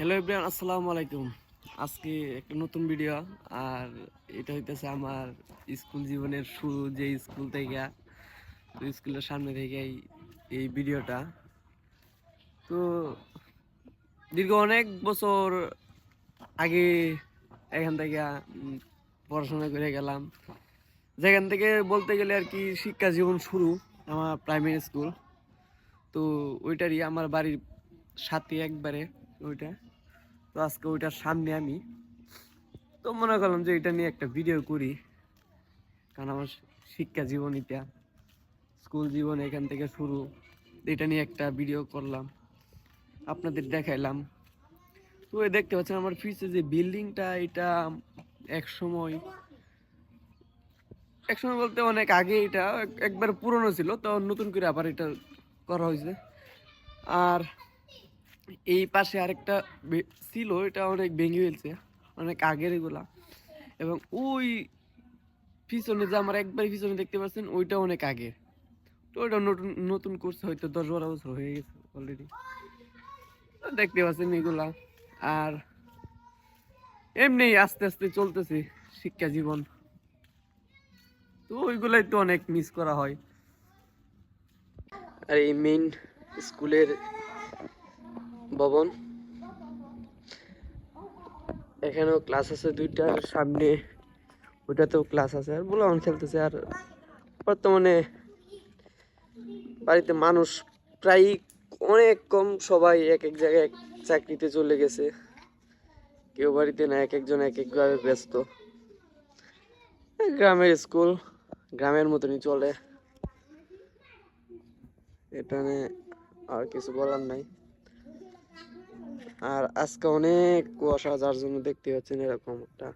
Hello everyone আসসালামু আলাইকুম আজকে একটা নতুন ভিডিও আর এটা হইতেছে আমার স্কুল জীবনের শুরু, যে স্কুল থেকে স্কুলের সামনে থেকে এই ভিডিওটা তো দীর্ঘ অনেক বছর আগে এখান থেকে পড়াশোনা করে গেলাম। যেখান থেকে বলতে গেলে আর কি শিক্ষা জীবন শুরু, আমার প্রাইমারি স্কুল তো ওইটারই, আমার বাড়ির সাথে একবারে ওইটা। তো আজকে ওইটার সামনে আমি। তো মনে করলাম যে এটা নিয়ে একটা ভিডিও করি। কারণ আমার শিক্ষা জীবন এটা। স্কুল জীবন এখান থেকে শুরু। এটা নিয়ে একটা ভিডিও করলাম। আপনাদের দেখাইলাম। তো দেখতে পাচ্ছেন আমার ফিসে যে বিল্ডিংটা, এটা এক সময় এক সময় বলতে অনেক আগে এটা একবার পুরনো ছিল, তো নতুন করে আবার এটা করা হয়েছে। আর এই পাশে আরেকটা ছিল, এটা অনেক ভেঙে ফেলছে, অনেক আগের এগুলা। এবং ওই পিছনে যে আমার একবার পিছনে দেখতে পাচ্ছেন, ওইটা অনেক আগের। তো ওইটা নতুন নতুন করছে, হয়তো দশ বারো বছর হয়ে গেছে অলরেডি দেখতে পাচ্ছেন এগুলা। আর এমনি আস্তে আস্তে চলতেছে শিক্ষা জীবন। তো ওইগুলাই তো অনেক মিস করা হয়। আর এই মেইন স্কুলের ভবন। এখানেও ক্লাস আছে দুইটার সামনে ওইটাতেও ক্লাস আছে। আর বললাম খেলতেছে, আর বর্তমানে বাড়িতে মানুষ প্রায় অনেক কম, সবাই এক এক জায়গায় এক চাকরিতে চলে গেছে। কেউ বাড়িতে না, এক একজন এক একভাবে ব্যস্ত। গ্রামের স্কুল, গ্রামের মতনই চলে। এখানে আর কিছু বলার নাই। আর আজকে অনেক কুয়াশা যার জন্য দেখতে পাচ্ছেন এরকম একটা